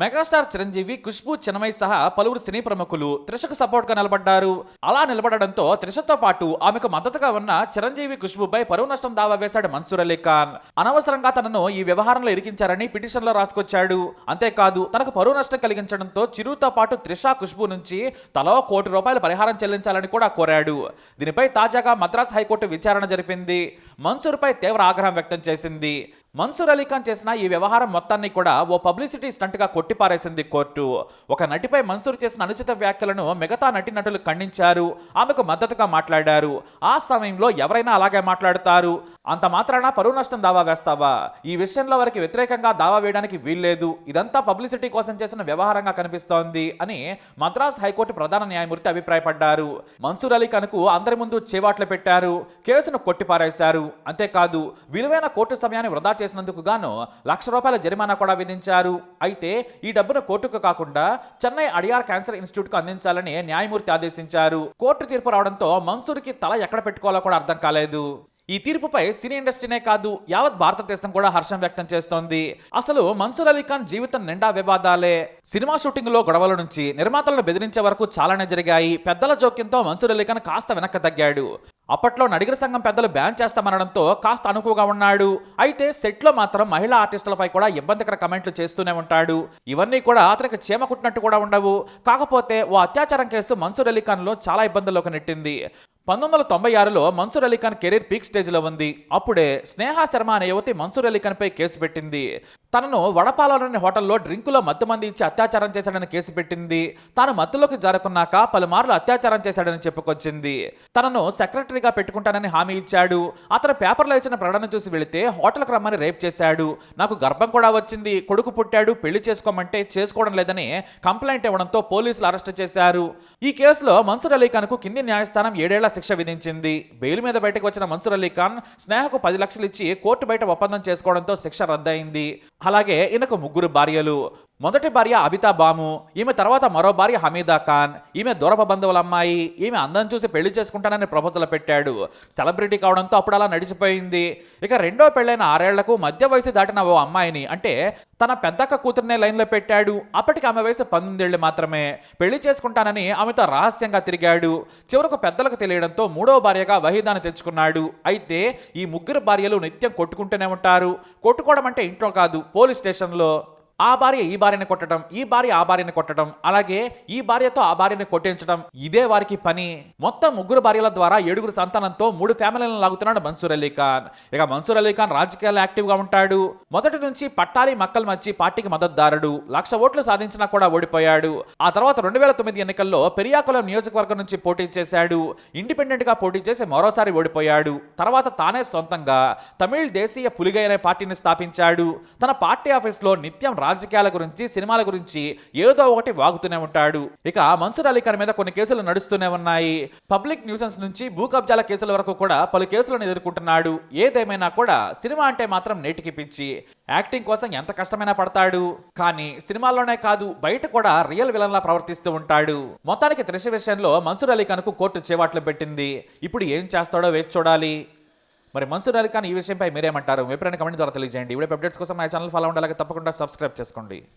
Megastar Chiranjeevi Khushbu Chinmayi సహా పలువురు సినీ ప్రముఖులు త్రిషకు సపోర్ట్గా నిలబడ్డారు. అలా నిలబడడంతో త్రిషతో పాటు ఆమెకు మద్దతుగా ఉన్న చిరంజీవి ఖుష్బుపై పరువు నష్టం దావా వేశాడు మన్సూర్ అలీ ఖాన్. అనవసరంగా తనను ఈ వ్యవహారంలో ఇరికించారని పిటిషన్లో రాసుకొచ్చాడు. అంతేకాదు తనకు పరువు నష్టం కలిగించడంతో చిరుతో పాటు త్రిష ఖుష్బు నుంచి తలో కోటి రూపాయల పరిహారం చెల్లించాలని కూడా కోరాడు. దీనిపై తాజాగా మద్రాస్ హైకోర్టు విచారణ జరిపింది. మన్సూర్పై తీవ్ర ఆగ్రహం వ్యక్తం చేసింది. మన్సూర్ అలీఖాన్ చేసిన ఈ వ్యవహారం మొత్తాన్ని కూడా ఓ పబ్లిసిటీ స్టంట్గా కొట్టిపారేసింది కోర్టు. ఒక నటిపై మన్సూర్ చేసిన అనుచిత వ్యాఖ్యలను మిగతా నటీనటులు ఖండించారు. ఆమెకు మద్దతుగా మాట్లాడారు. ఆ సమయంలో ఎవరైనా అలాగే మాట్లాడతారు. అంత మాత్రాన పరువు నష్టం దావా వేస్తావా? ఈ విషయంలో వారికి వ్యతిరేకంగా దావా వేయడానికి వీల్లేదు. ఇదంతా పబ్లిసిటీ కోసం చేసిన వ్యవహారంగా కనిపిస్తోంది అని మద్రాస్ హైకోర్టు ప్రధాన న్యాయమూర్తి అభిప్రాయపడ్డారు. మన్సూర్ అలీఖాన్కు అందరి ముందు చేవాట్లు పెట్టారు. కేసును కొట్టిపారేశారు. అంతేకాదు విలువైన కోర్టు సమయాన్ని వృధా చేసినందుకు గాను లక్ష రూపాయల జరిమానా కూడా విధించారు. అయితే ఈ డబ్బును కోర్టుకు కాకుండా చెన్నై అడియార్ క్యాన్సర్ ఇన్స్టిట్యూట్కు అందించాలని న్యాయమూర్తి ఆదేశించారు. కోర్టు తీర్పు రావడంతో మన్సూర్కి తల ఎక్కడ పెట్టుకోవాలో కూడా అర్థం కాలేదు. ఈ తీర్పుపై సినీ ఇండస్ట్రీనే కాదు యావత్ భారతదేశం కూడా హర్షం వ్యక్తం చేస్తోంది. అసలు మన్సూర్ అలీ ఖాన్ జీవితం నిండా వివాదాలే? సినిమా షూటింగ్లో గొడవల నుంచి నిర్మాతలను బెదిరించే వరకు చాలానే జరిగాయి. పెద్దల జోక్యంతో మన్సూర్ అలీఖాన్ కాస్త వెనక్కి తగ్గాడు. అప్పట్లో నడిగర సంఘం పెద్దలు బ్యాన్ చేస్తామనడంతో కాస్త అనుకువగా ఉన్నాడు. అయితే సెట్లో మాత్రం మహిళా ఆర్టిస్టులపై కూడా ఇబ్బందికర కమెంట్లు చేస్తూనే ఉంటాడు. ఇవన్నీ కూడా అతనికి చీమ కుట్టినట్టు కూడా ఉండవు. కాకపోతే ఓ అత్యాచారం కేసు మన్సూర్ అలీఖాన్లో చాలా ఇబ్బందుల్లోకి నెట్టింది. పంతొమ్మిది వందల తొంభై ఆరులో మన్సూర్ అలీఖాన్ కెరీర్ పీక్ స్టేజ్లో ఉంది. అప్పుడే స్నేహా శర్మ అనే యువతి మన్సూర్ అలీఖాన్పై కేసు పెట్టింది. తనను వడపాలలోని హోటల్లో డ్రింకులో మత్తు మంది ఇచ్చి అత్యాచారం చేశాడని కేసు పెట్టింది. తాను మత్తులోకి జరుకున్నాక పలుమార్లు అత్యాచారం చేశాడని చెప్పుకొచ్చింది. తనను సెక్రటరీగా పెట్టుకుంటానని హామీ ఇచ్చాడు. అతను పేపర్లో ఇచ్చిన ప్రకటన చూసి వెళితే హోటల్కి రమ్మని రేప్ చేశాడు. నాకు గర్భం కూడా వచ్చింది. కొడుకు పుట్టాడు. పెళ్ళి చేసుకోమంటే చేసుకోవడం లేదని కంప్లైంట్ ఇవ్వడంతో పోలీసులు అరెస్ట్ చేశారు. ఈ కేసులో మన్సూర్ అలీ ఖాన్కు కింది న్యాయస్థానం ఏడేళ్ళ శిక్ష విధించింది. బెయిల్ మీద బయటకు వచ్చిన మన్సూర్ అలీ ఖాన్ స్నేహకు పది లక్షలు ఇచ్చి కోర్టు బయట ఒప్పందం చేసుకోవడంతో శిక్ష రద్దయింది. అలాగే ఈయనకు ముగ్గురు భార్యలు మొదటి భార్య అబితా బాము ఈమె తర్వాత మరో భార్య హమీదా ఖాన్ ఈమె దూరప బంధువుల అమ్మాయి ఈమె అందం చూసి పెళ్ళి చేసుకుంటానని ప్రపోజల్ పెట్టాడు. సెలబ్రిటీ కావడంతో అప్పుడు అలా నడిచిపోయింది. ఇక రెండో పెళ్ళైన ఆరేళ్ళకు మధ్య వయసు దాటిన ఓ అమ్మాయిని అంటే తన పెద్దక్క కూతురునే లైన్లో పెట్టాడు. అప్పటికి ఆమె వయసు పంతొమ్మిదేళ్ళు మాత్రమే. పెళ్ళి చేసుకుంటానని ఆమెతో రహస్యంగా తిరిగాడు. చివరకు పెద్దలకు తెలియడంతో మూడో భార్యగా వహీదాన్ని తెచ్చుకున్నాడు. అయితే ఈ ముగ్గురు భార్యలు నిత్యం కొట్టుకుంటూనే ఉంటారు. కొట్టుకోవడం అంటే ఇంట్లో కాదు పోలీస్ స్టేషన్లో. ఆ భార్య ఈ భార్యను కొట్టడం ఈ భార్య ఆ భార్యను కొట్టడం అలాగే ఈ భార్యతో ఆ భార్యను కొట్టించడం ఇదే వారికి పని. మొత్తం ముగ్గురు భార్యల ద్వారా ఏడుగురు సంతానంతో మూడు ఫ్యామిలీలను లాగుతున్నాడు మన్సూర్ అలీ ఖాన్. ఇక మన్సూర్ అలీ ఖాన్ రాజకీయాల్లో యాక్టివ్గా ఉంటాడు. మొదటి నుంచి పట్టాలి మక్కల్ మచ్చి పార్టీకి మద్దతుదారుడు. లక్ష ఓట్లు సాధించినా కూడా ఓడిపోయాడు. ఆ తర్వాత రెండు వేల తొమ్మిది ఎన్నికల్లో పెరియాకులం నియోజకవర్గం నుంచి పోటీ చేశాడు. ఇండిపెండెంట్గా పోటీ చేసి మరోసారి ఓడిపోయాడు. తర్వాత తానే సొంతంగా తమిళ్ దేశీయ పులిగై అనే పార్టీని స్థాపించాడు. తన పార్టీ ఆఫీస్లో నిత్యం రాజకీయాల గురించి సినిమాల గురించి ఏదో ఒకటి వాగుతూనే ఉంటాడు. ఇక మన్సూర్ అలీ ఖాన్ మీద కొన్ని కేసులు నడుస్తూనే ఉన్నాయి. పబ్లిక్ న్యూసెన్స్ నుంచి భూ కబ్జాల కేసుల వరకు కూడా పలు కేసులను ఎదుర్కొంటున్నాడు. ఏదేమైనా కూడా సినిమా అంటే మాత్రం నేటికి పిచ్చి. యాక్టింగ్ కోసం ఎంత కష్టమైనా పడతాడు. కానీ సినిమాల్లోనే కాదు బయట కూడా రియల్ విలన్ లా ప్రవర్తిస్తూ ఉంటాడు. మొత్తానికి త్రిష విషయంలో మన్సూర్ అలీ ఖాన్కు కోర్టు చేవాట్లు పెట్టింది. ఇప్పుడు ఏం చేస్తాడో వేచి చూడాలి. మరి మన్సూర్ అలీ ఖాన్ ఈ విషయంపై మీరేమంటారు? ఎప్పుడైనా కమెంట్ ద్వారా తెలియజేయండి. వీడియో అప్డేట్స్ కోసం మా ఛానల్ ఫాలో ఉండాలి తప్పకుండా సబ్స్క్రైబ్ చేసుకోండి.